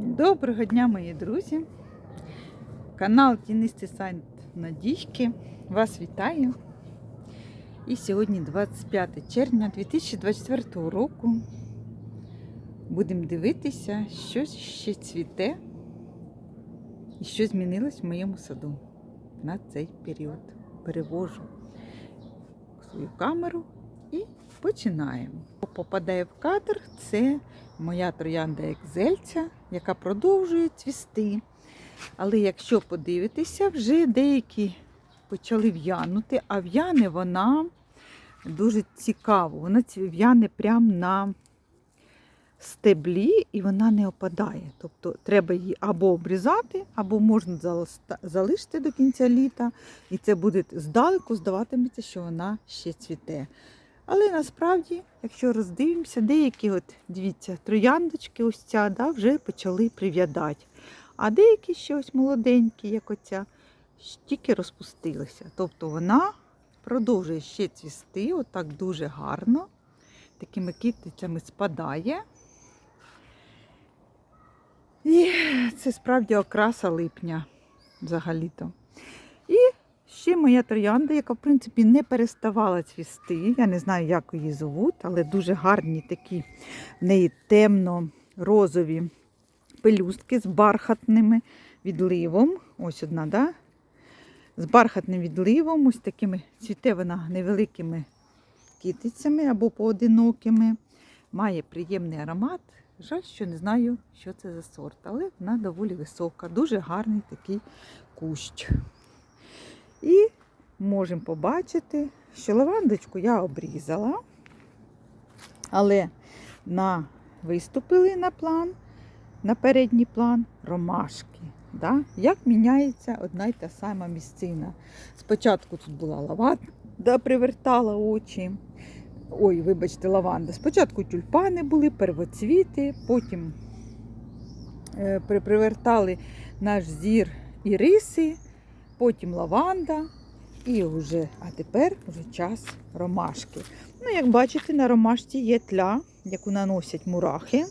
Доброго дня, мої друзі! Канал Тінистий Сайт Надійки вас вітає. І сьогодні 25 червня 2024 року. Будемо дивитися, що ще цвіте і що змінилось в моєму саду на цей період. Перевожу свою камеру і починаємо. Попадає в кадр це моя троянда екзельця, яка продовжує цвісти. Але якщо подивитися, вже деякі почали в'янути, а в'яне вона дуже цікаво. Вона в'яне прямо на стеблі і вона не опадає. Тобто треба її або обрізати, або можна залишити до кінця літа, і це буде здалеку здаватиметься, що вона ще цвіте. Але насправді, якщо роздивимося, деякі, от, дивіться, трояндочки, ось ця, да, вже почали прив'ядати. А деякі ще ось молоденькі, як оця, тільки розпустилися. Тобто вона продовжує ще цвісти, отак дуже гарно. Такими китицями спадає. І це справді окраса липня взагалі-то. І Ще моя троянда, яка, в принципі, не переставала цвісти. Я не знаю, як її зовуть, але дуже гарні такі в неї темно-розові пелюстки з бархатними відливом. Ось одна, да? З бархатним відливом, ось такими цвіте вона невеликими китицями або поодинокими. Має приємний аромат. Жаль, що не знаю, що це за сорт, але вона доволі висока. Дуже гарний такий кущ. І можемо побачити, що лавандочку я обрізала, але на, виступили на план, на передній план ромашки. Да? Як міняється одна й та сама місцина. Спочатку тут була лаванда, привертала очі. Ой, вибачте, лаванда. Спочатку тюльпани були, первоцвіти, потім е, привертали наш зір іриси потім лаванда, і вже, а тепер вже час ромашки. Ну, як бачите, на ромашці є тля, яку наносять мурахи.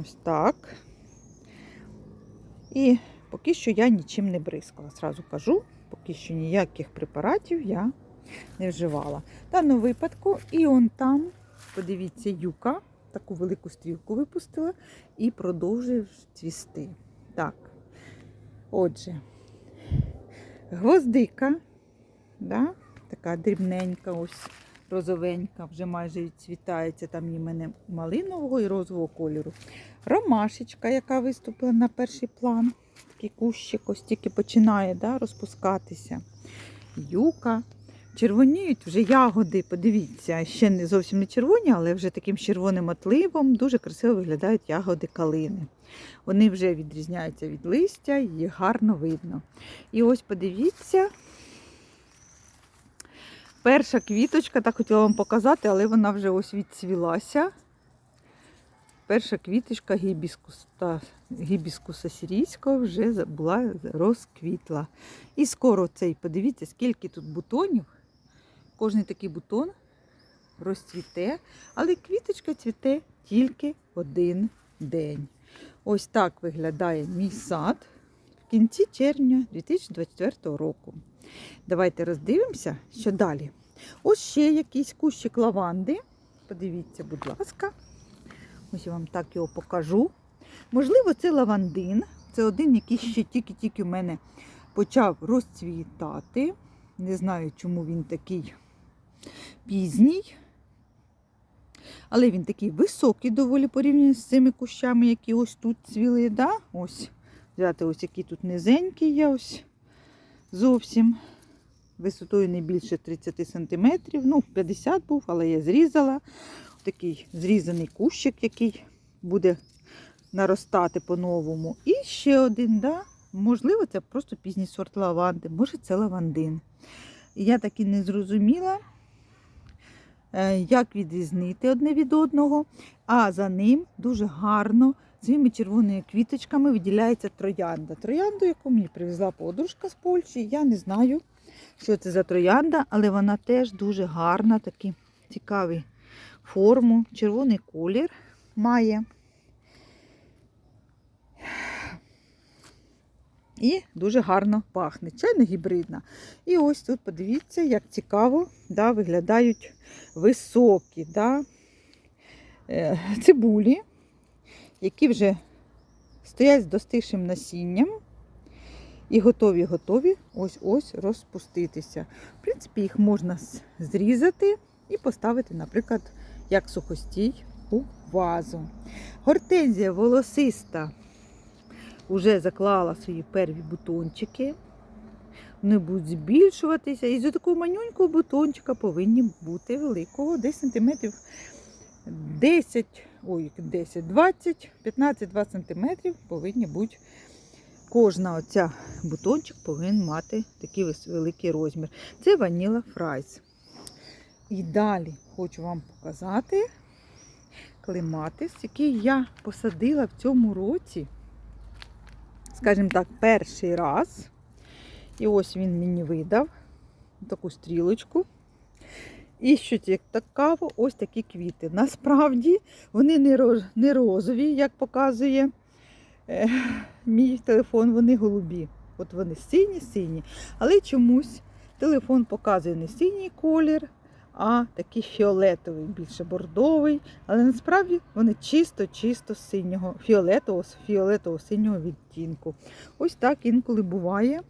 Ось так. І поки що я нічим не бризкала. Зразу кажу, поки що ніяких препаратів я не вживала. В даному випадку, і он там, подивіться, юка, таку велику стрілку випустила і продовжує цвісти. Так. Отже, гвоздика, да? така дрібненька, ось розовенька, вже майже відцвітається, там і мене малинового і розового кольору. Ромашечка, яка виступила на перший план. Такий кущик ось тільки починає да, розпускатися. Юка. Червоніють вже ягоди, подивіться, ще не зовсім не червоні, але вже таким червоним отливом дуже красиво виглядають ягоди калини. Вони вже відрізняються від листя, їх гарно видно. І ось подивіться, перша квіточка, так хотіла вам показати, але вона вже ось відцвілася. Перша квіточка гібіскуса, гібіскуса сирійського вже була розквітла. І скоро цей, подивіться, скільки тут бутонів. Кожний такий бутон розцвіте, але квіточка цвіте тільки один день. Ось так виглядає мій сад в кінці червня 2024 року. Давайте роздивимося, що далі. Ось ще якийсь кущик лаванди. Подивіться, будь ласка. Ось я вам так його покажу. Можливо, це лавандин. Це один, який ще тільки-тільки в мене почав розцвітати. Не знаю, чому він такий пізній. Але він такий високий доволі порівняно з цими кущами, які ось тут цвіли. Да? Ось. Взяти ось який тут низенький є ось зовсім. Висотою не більше 30 см. Ну, 50 був, але я зрізала. Такий зрізаний кущик, який буде наростати по-новому. І ще один, да? можливо, це просто пізній сорт лаванди, може це лавандин. Я так і не зрозуміла, як відрізнити одне від одного. А за ним дуже гарно цими червоними квіточками виділяється троянда. Троянду, яку мені привезла подружка з Польщі. Я не знаю, що це за троянда, але вона теж дуже гарна, такий цікавий форму, червоний колір має. І дуже гарно пахне. Чайно гібридна. І ось тут подивіться, як цікаво да, виглядають високі да, е, цибулі, які вже стоять з достигшим насінням. І готові, готові ось-ось розпуститися. В принципі, їх можна зрізати і поставити, наприклад, як сухостій у вазу. Гортензія волосиста вже заклала свої перві бутончики. Вони будуть збільшуватися. І з такого манюнького бутончика повинні бути великого, десь сантиметрів 10, ой, 10, 20, 15-20 сантиметрів повинні бути. Кожна оця бутончик повинен мати такий великий розмір. Це ваніла фрайс. І далі хочу вам показати клематис, який я посадила в цьому році, скажімо так, перший раз. І ось він мені видав таку стрілочку. І що цікаво, ось такі квіти. Насправді вони не розові, як показує е, мій телефон, вони голубі. От вони сині-сині. Але чомусь телефон показує не синій колір, а такий фіолетовий, більше бордовий. Але насправді вони чисто-чисто синього, фіолетового, фіолетового синього відтінку. Ось так інколи буває.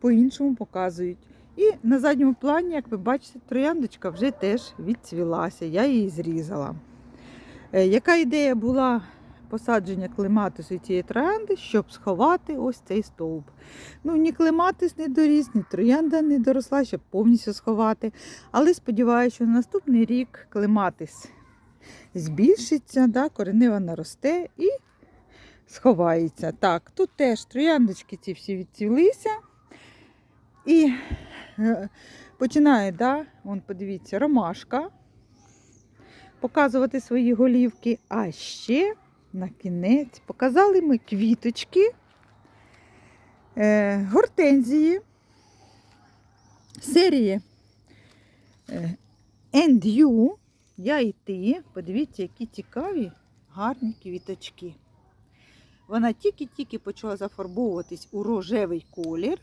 По-іншому показують. І на задньому плані, як ви бачите, трояндочка вже теж відцвілася. Я її зрізала. Е, Яка ідея була посадження клематису цієї троянди, щоб сховати ось цей стовп? Ну, ні клематис не доріс, ні троянда не доросла, щоб повністю сховати. Але сподіваюся, що на наступний рік клематис збільшиться, да, коренева наросте і сховається. Так, тут теж трояндочки ці всі відцвілися. І е, починає, да, вон, подивіться, ромашка показувати свої голівки. А ще на кінець показали ми квіточки, е, гортензії, серії е, And You, я і ти. Подивіться, які цікаві, гарні квіточки. Вона тільки-тільки почала зафарбовуватись у рожевий колір.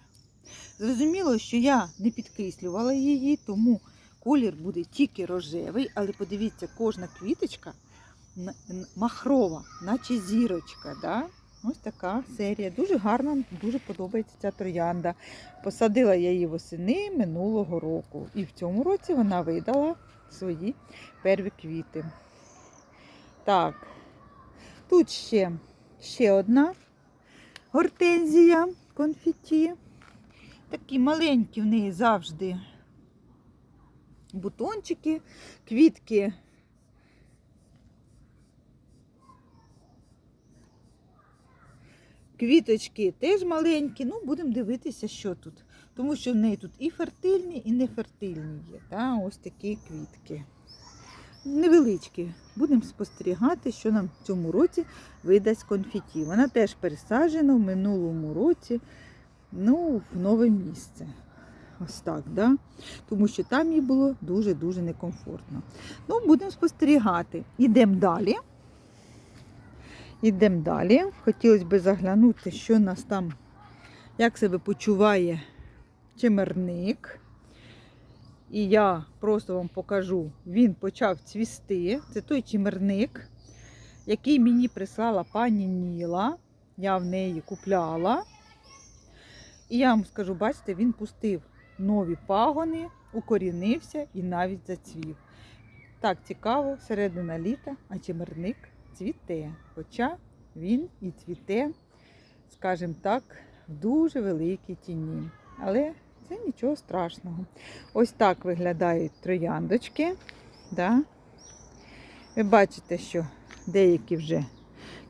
Зрозуміло, що я не підкислювала її, тому колір буде тільки рожевий, але подивіться, кожна квіточка махрова, наче зірочка. Да? Ось така серія. Дуже гарна, дуже подобається ця троянда. Посадила я її восени минулого року. І в цьому році вона видала свої перві квіти. Так, тут ще, ще одна гортензія конфеті. Такі маленькі в неї завжди бутончики, квітки. Квіточки теж маленькі, ну будемо дивитися, що тут. Тому що в неї тут і фертильні, і нефертильні є. Та? Ось такі квітки. Невеличкі. Будемо спостерігати, що нам в цьому році видасть конфеті. Вона теж пересаджена в минулому році ну, в нове місце. Ось так, да? тому що там їй було дуже-дуже некомфортно. Ну, будемо спостерігати. Ідемо далі. Ідемо далі. Хотілося б заглянути, що нас там, як себе почуває чимерник. І я просто вам покажу, він почав цвісти. Це той чимерник, який мені прислала пані Ніла. Я в неї купляла. І я вам скажу, бачите, він пустив нові пагони, укорінився і навіть зацвів. Так цікаво, середина літа, а чимерник цвіте. Хоча він і цвіте, скажімо так, в дуже великій тіні. Але це нічого страшного. Ось так виглядають трояндочки. Да? Ви бачите, що деякі вже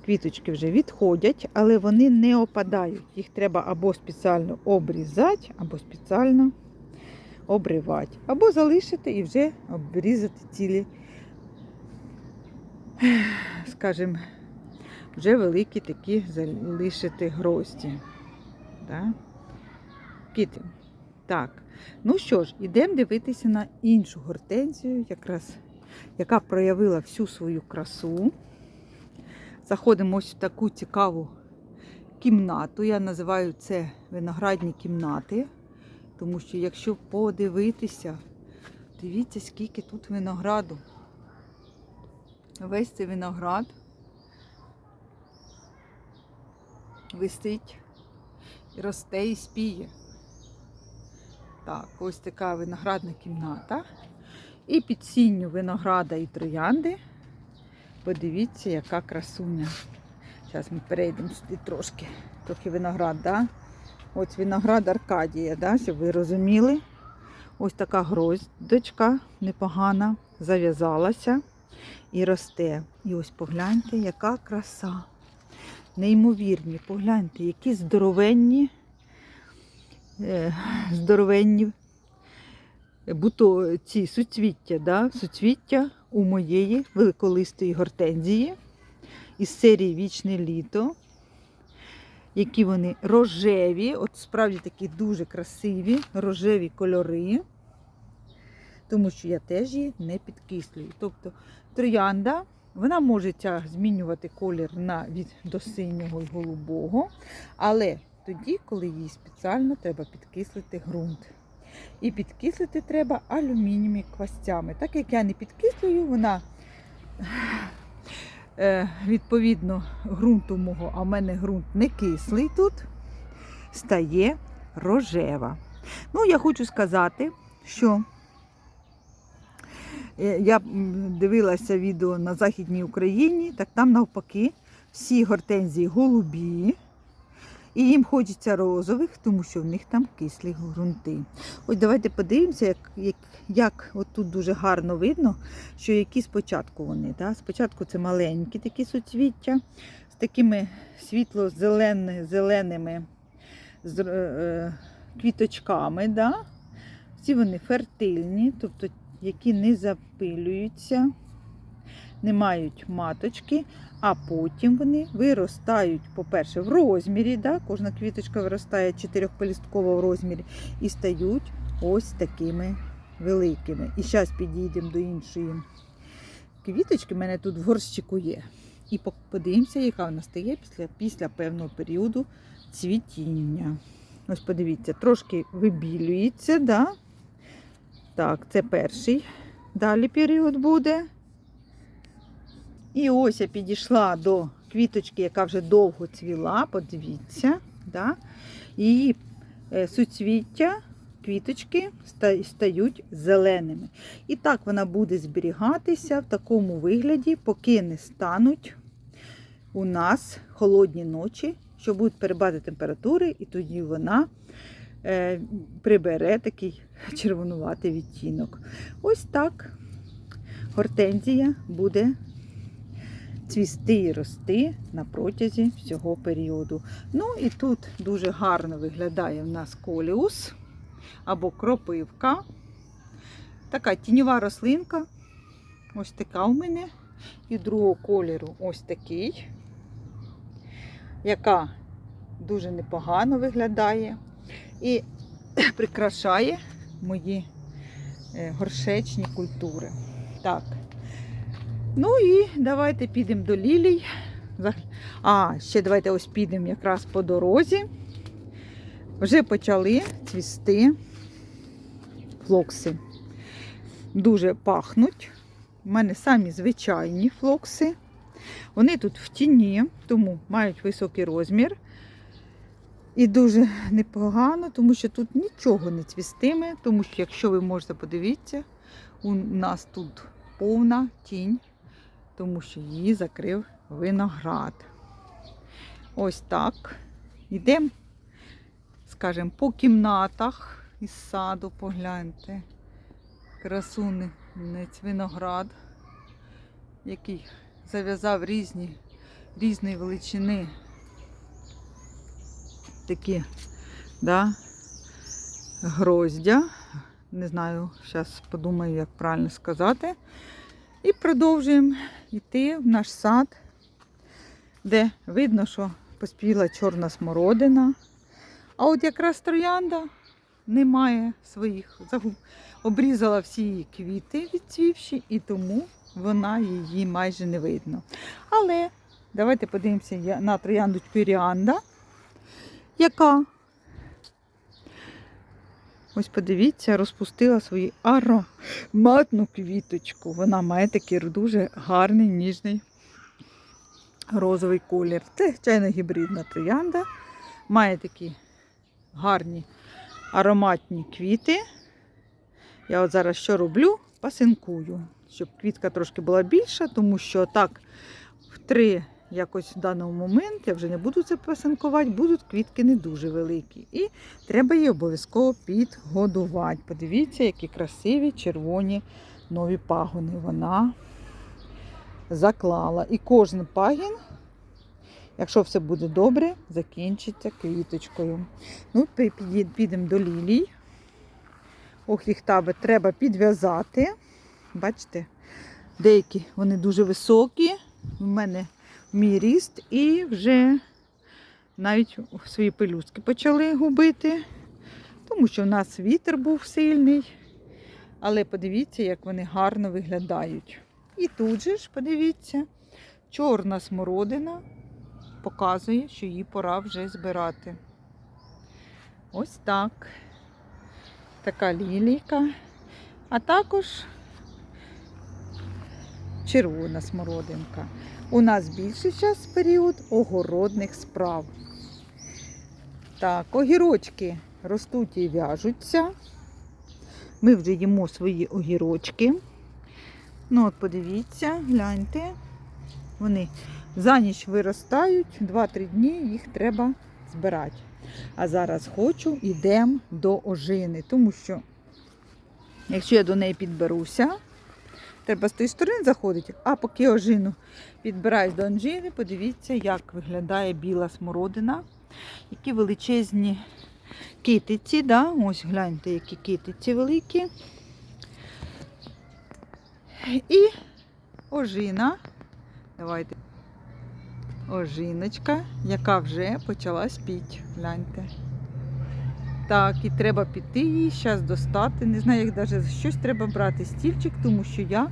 квіточки вже відходять, але вони не опадають. Їх треба або спеціально обрізати, або спеціально обривати. Або залишити і вже обрізати цілі, скажімо, вже великі такі залишити грозді. Да? Кіти. Так, ну що ж, ідемо дивитися на іншу гортензію, якраз, яка проявила всю свою красу. Заходимо ось в таку цікаву кімнату. Я називаю це виноградні кімнати, тому що якщо подивитися, дивіться, скільки тут винограду. Весь цей виноград висить росте і спіє. Так, ось така виноградна кімната. І під сінню винограда і троянди. Подивіться, яка красуня. Зараз ми перейдемо сюди трошки. Трохи виноград, да? Ось виноград Аркадія, да? щоб ви розуміли. Ось така гроздочка непогана, зав'язалася і росте. І ось погляньте, яка краса. Неймовірні, погляньте, які здоровенні, е, здоровенні буто ці суцвіття, да? суцвіття у моєї великолистої гортензії із серії Вічне літо. Які вони рожеві, от справді такі дуже красиві рожеві кольори, тому що я теж її не підкислюю. Тобто троянда, вона може змінювати колір на від до синього і голубого, але тоді, коли їй спеціально треба підкислити ґрунт. І підкислити треба алюмінієвими квасцями. Так як я не підкислюю, вона е, відповідно ґрунту мого, а в мене ґрунт не кислий тут, стає рожева. Ну, я хочу сказати, що я дивилася відео на Західній Україні, так там навпаки всі гортензії голубі. І їм хочеться розових, тому що в них там кислі ґрунти. Ось давайте подивимося, як, як, як от тут дуже гарно видно, що які спочатку вони. Да? Спочатку це маленькі такі суцвіття з такими світло-зеленими е, е, квіточками. Да? Всі вони фертильні, тобто які не запилюються, не мають маточки, а потім вони виростають, по-перше, в розмірі. Да? Кожна квіточка виростає чотирьохполістково в розмірі і стають ось такими великими. І зараз підійдемо до іншої квіточки. У мене тут в горщику є. І подивимося, яка вона стає після, після певного періоду цвітіння. Ось подивіться, трошки вибілюється. Да? Так, це перший далі період буде. І ось я підійшла до квіточки, яка вже довго цвіла, подивіться, да? її е, суцвіття, квіточки стають зеленими. І так вона буде зберігатися в такому вигляді, поки не стануть у нас холодні ночі, що будуть перебати температури, і тоді вона прибере такий червонуватий відтінок. Ось так гортензія буде цвісти і рости на протязі всього періоду. Ну і тут дуже гарно виглядає в нас коліус або кропивка. Така тіньова рослинка. Ось така у мене. І другого кольору ось такий, яка дуже непогано виглядає і прикрашає мої е, горшечні культури. Так. Ну і давайте підемо до лілій. А, ще давайте ось підемо якраз по дорозі. Вже почали цвісти флокси. Дуже пахнуть. У мене самі звичайні флокси. Вони тут в тіні, тому мають високий розмір. І дуже непогано, тому що тут нічого не цвістиме, тому що, якщо ви можете подивитися, у нас тут повна тінь, тому що її закрив виноград. Ось так. Йдемо, скажімо, по кімнатах із саду, погляньте. Красунець виноград, який зав'язав різні, різної величини такі да, гроздя. Не знаю, зараз подумаю, як правильно сказати. І продовжуємо йти в наш сад, де видно, що поспіла чорна смородина. А от якраз троянда не має своїх. Загуб- Обрізала всі її квіти відцвівші, і тому вона її майже не видно. Але давайте подивимося на троянду Піріанда. Яка. Ось подивіться, розпустила свою ароматну квіточку. Вона має такий дуже гарний ніжний розовий колір. Це, звичайно, гібридна троянда. Має такі гарні ароматні квіти. Я от зараз що роблю? Пасинкую, щоб квітка трошки була більша, тому що так в три якось в даний момент я вже не буду це пасинкувати, будуть квітки не дуже великі. І треба її обов'язково підгодувати. Подивіться, які красиві червоні нові пагони вона заклала. І кожен пагін, якщо все буде добре, закінчиться квіточкою. Ну, підемо до лілій. Ох, їх таби треба підв'язати. Бачите, деякі вони дуже високі. У мене мій ріст і вже навіть свої пелюстки почали губити, тому що в нас вітер був сильний. Але подивіться, як вони гарно виглядають. І тут же ж, подивіться, чорна смородина показує, що її пора вже збирати. Ось так. Така лілійка. А також червона смородинка. У нас більший час період огородних справ. Так, огірочки ростуть і в'яжуться. Ми вже їмо свої огірочки. Ну, от подивіться, гляньте. Вони за ніч виростають, 2-3 дні їх треба збирати. А зараз хочу, йдемо до ожини, тому що, якщо я до неї підберуся, треба з тої сторони заходити, а поки ожину підбираюсь до ожини, подивіться, як виглядає біла смородина. Які величезні китиці, да? ось гляньте, які китиці великі. І ожина. Давайте. Ожиночка, яка вже почала спіти. Гляньте. Так, і треба піти її зараз достати. Не знаю, як навіть щось треба брати стільчик, тому що я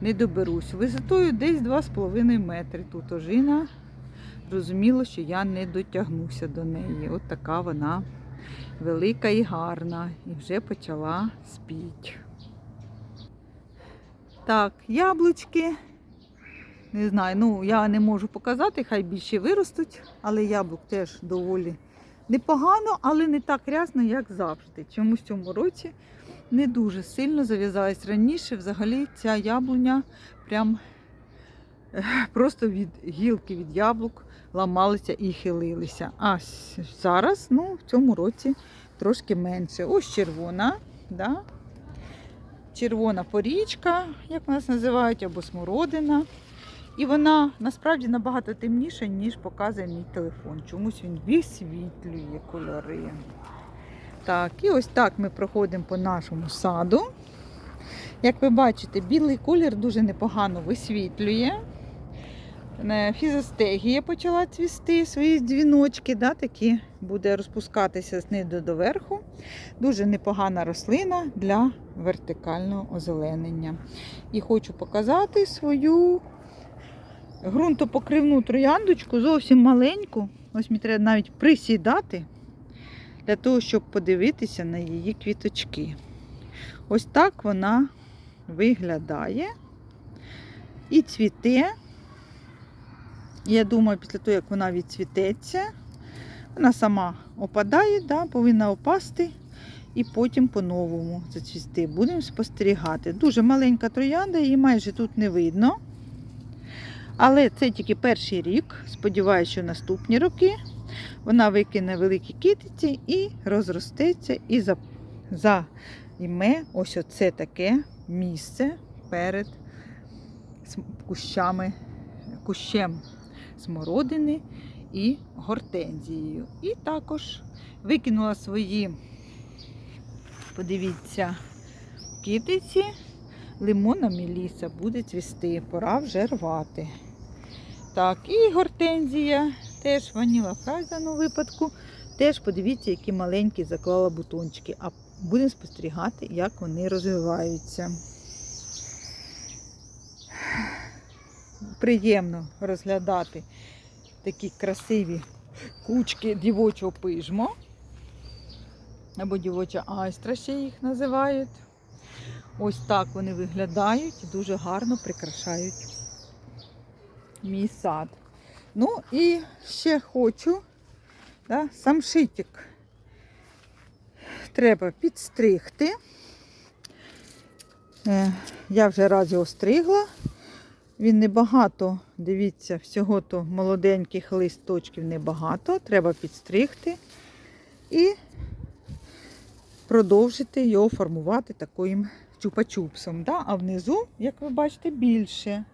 не доберусь. Висотою десь 2,5 метри. Тут ожина. Зрозуміло, що я не дотягнуся до неї. От така вона велика і гарна. І вже почала спіти. Так, яблучки. Не знаю, ну я не можу показати, хай більше виростуть, але яблук теж доволі непогано, але не так рясно, як завжди. Чомусь цьому році не дуже сильно зав'язалась раніше. Взагалі ця яблуня прям е, просто від гілки від яблук ламалися і хилилися. А зараз, ну, в цьому році трошки менше. Ось червона, да? червона порічка, як нас називають, або смородина. І вона насправді набагато темніша, ніж показує мій телефон. Чомусь він висвітлює кольори. Так, і ось так ми проходимо по нашому саду. Як ви бачите, білий колір дуже непогано висвітлює. Е, Фізостегія почала цвісти, свої дзвіночки, да, такі буде розпускатися знизу до верху. Дуже непогана рослина для вертикального озеленення. І хочу показати свою ґрунтопокривну трояндочку, зовсім маленьку. Ось мені треба навіть присідати для того, щоб подивитися на її квіточки. Ось так вона виглядає і цвіте. Я думаю, після того, як вона відцвітеться, вона сама опадає, да, повинна опасти і потім по-новому зацвісти. Будемо спостерігати. Дуже маленька троянда, її майже тут не видно. Але це тільки перший рік. Сподіваюся, що наступні роки вона викине великі китиці і розростеться, і за- займе ось оце таке місце перед кущами, кущем смородини і гортензією. І також викинула свої, подивіться, китиці. Лимона міліса буде цвісти, пора вже рвати. Так, і гортензія, теж ваніла в кожному випадку. Теж подивіться, які маленькі заклала бутончики. А будемо спостерігати, як вони розвиваються. Приємно розглядати такі красиві кучки дівочого пижмо. Або дівоча айстра ще їх називають. Ось так вони виглядають дуже гарно прикрашають мій сад. Ну і ще хочу да, самшитик. Треба підстригти. Е, Я вже раз його стригла. Він небагато, дивіться, всього то молоденьких листочків небагато. Треба підстригти і продовжити його формувати таким чупа-чупсом. Да? А внизу, як ви бачите, більше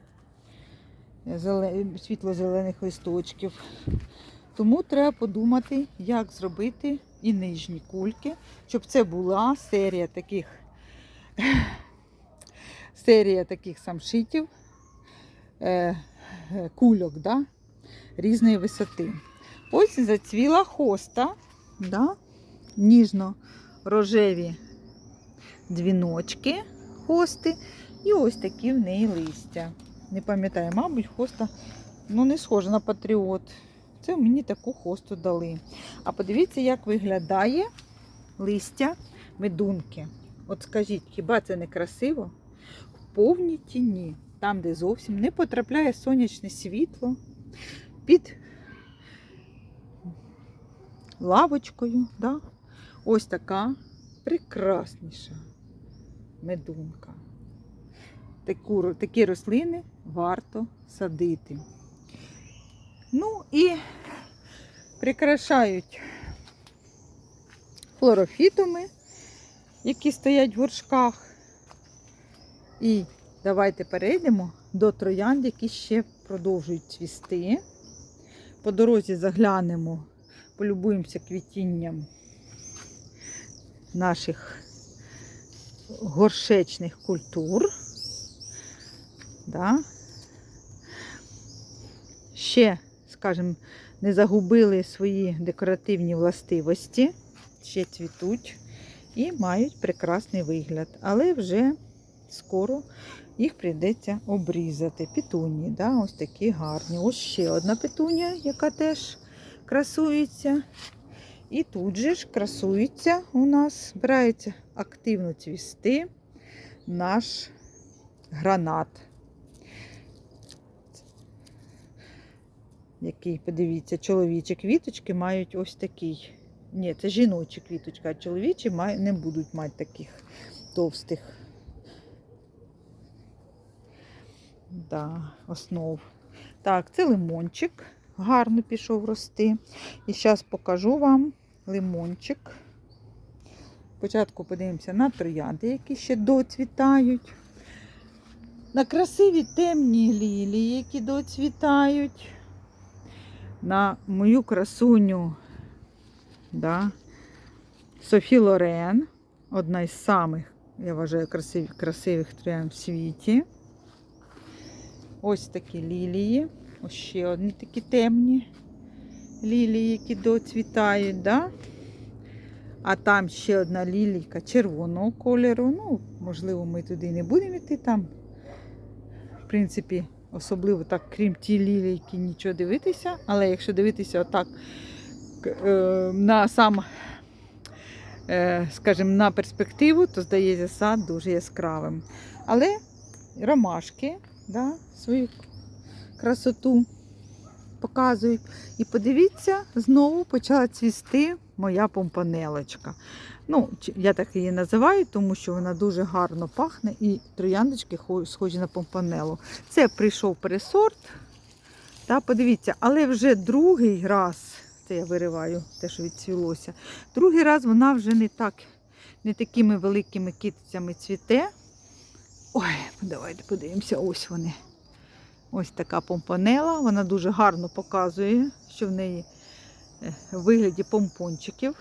світло-зелених листочків. Тому треба подумати, як зробити і нижні кульки, щоб це була серія таких серія таких самшитів, е, е, кульок да? різної висоти. Ось зацвіла хоста, да? ніжно-рожеві дзвіночки хости, і ось такі в неї листя. Не пам'ятаю, мабуть, хоста ну, не схожа на патріот. Це мені таку хосту дали. А подивіться, як виглядає листя медунки. От скажіть, хіба це не красиво? В повній тіні, там, де зовсім не потрапляє сонячне світло, під лавочкою. Да? Ось така прекрасніша медунка. Такі рослини варто садити. Ну і прикрашають хлорофітами, які стоять в горшках. І давайте перейдемо до троянд, які ще продовжують цвісти. По дорозі заглянемо, полюбуємося квітінням наших горшечних культур. Да. Ще, скажімо, не загубили свої декоративні властивості, ще цвітуть і мають прекрасний вигляд. Але вже скоро їх прийдеться обрізати. Петунії, да, ось такі гарні. Ось ще одна петунія, яка теж красується. І тут же ж красується у нас, збирається активно цвісти наш гранат. Який, подивіться, чоловічі квіточки мають ось такий. Ні, це жіночі квіточки, а чоловічі не будуть мати таких товстих да, основ. Так, це лимончик гарно пішов рости. І зараз покажу вам лимончик. Спочатку подивимося на троянди, які ще доцвітають. На красиві темні лілії, які доцвітають. На мою красуню да, Софі Лорен. Одна із самих, я вважаю, красивих, красивих троянд в світі. Ось такі лілії. Ось ще одні такі темні лілії, які доцвітають. Да? А там ще одна лілійка червоного кольору. Ну, можливо, ми туди не будемо йти там. В принципі, особливо так, крім ті лілійки, нічого дивитися. Але якщо дивитися отак е, на сам, е, скажімо, на перспективу, то здається сад дуже яскравим. Але ромашки да, свою красоту показують. І подивіться, знову почала цвісти моя помпанелочка. Ну, я так її називаю, тому що вона дуже гарно пахне і трояндочки схожі на помпанелу. Це прийшов пересорт. Та, подивіться, але вже другий раз, це я вириваю те, що відцвілося. Другий раз вона вже не так, не такими великими китицями цвіте. Ой, давайте подивимося, ось вони. Ось така помпанела. Вона дуже гарно показує, що в неї е, в вигляді помпончиків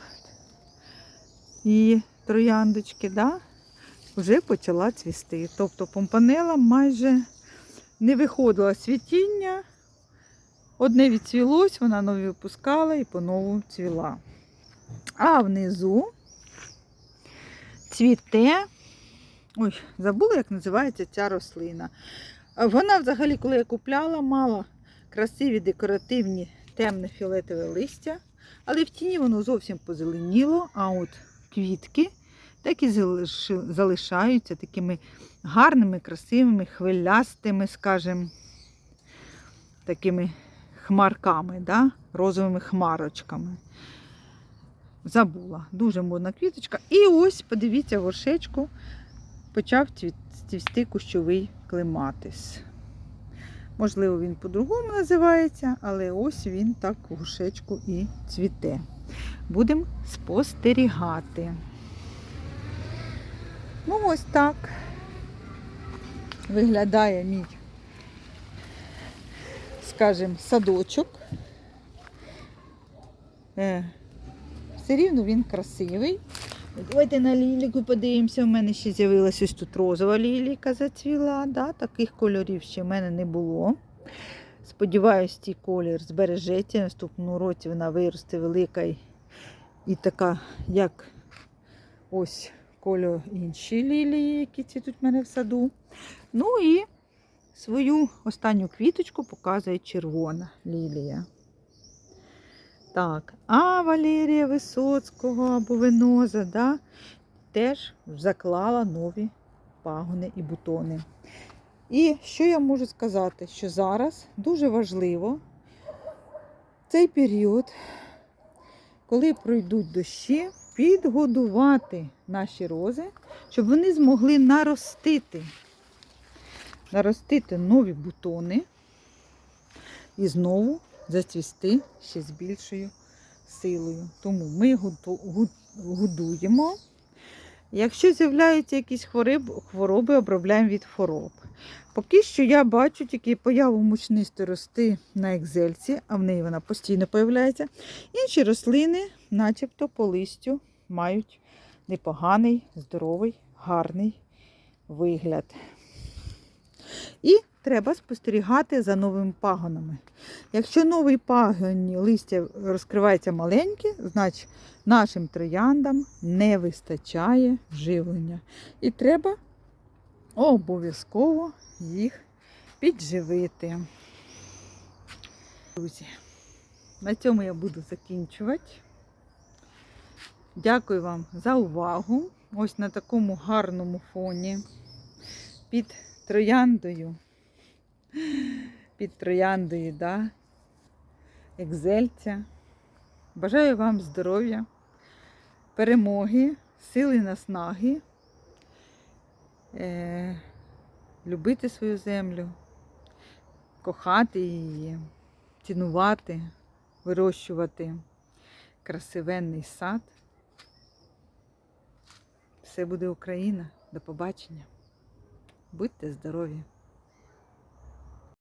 і трояндочки, да, вже почала цвісти. Тобто помпанела майже не виходила світіння. Одне відцвілось, вона нові випускала і по-нову цвіла. А внизу цвіте. Ой, забула, як називається ця рослина. Вона взагалі, коли я купляла, мала красиві декоративні темне фіолетове листя, але в тіні воно зовсім позеленіло, а от квітки так і залишаються такими гарними, красивими, хвилястими, скажімо, такими хмарками, да? розовими хмарочками. Забула. Дуже модна квіточка. І ось, подивіться, горшечку почав цвісти кущовий клематис. Можливо, він по-другому називається, але ось він так в горшечку і цвіте. Будемо спостерігати. Ну, ось так виглядає мій, скажімо, садочок. Е, все рівно він красивий. Давайте на ліліку подивимося. У мене ще з'явилась ось тут розова лілійка зацвіла. Да? Таких кольорів ще в мене не було. Сподіваюсь, цей колір збережеться. Наступному році вона виросте велика і, і така, як ось кольор інші лілії, які цвітуть в мене в саду. Ну і свою останню квіточку показує червона лілія. Так, а Валерія Висоцького або Веноза, да, теж заклала нові пагони і бутони. І що я можу сказати, що зараз дуже важливо цей період, коли пройдуть дощі, підгодувати наші рози, щоб вони змогли наростити, наростити нові бутони і знову зацвісти ще з більшою силою. Тому ми годуємо. Якщо з'являються якісь хвороби, обробляємо від хвороб. Поки що я бачу тільки появу мучнистої рости на екзельці, а в неї вона постійно появляється. Інші рослини, начебто по листю, мають непоганий, здоровий, гарний вигляд. І треба спостерігати за новими пагонами. Якщо новий пагоні листя розкривається маленьке, значить нашим трояндам не вистачає живлення. І треба обов'язково їх підживити. Друзі, на цьому я буду закінчувати. Дякую вам за увагу. Ось на такому гарному фоні під трояндою. Під трояндою, да? екзельця. Бажаю вам здоров'я, перемоги, сили наснаги, е, любити свою землю, кохати її, цінувати, вирощувати красивенний сад. Все буде Україна. До побачення. Будьте здорові!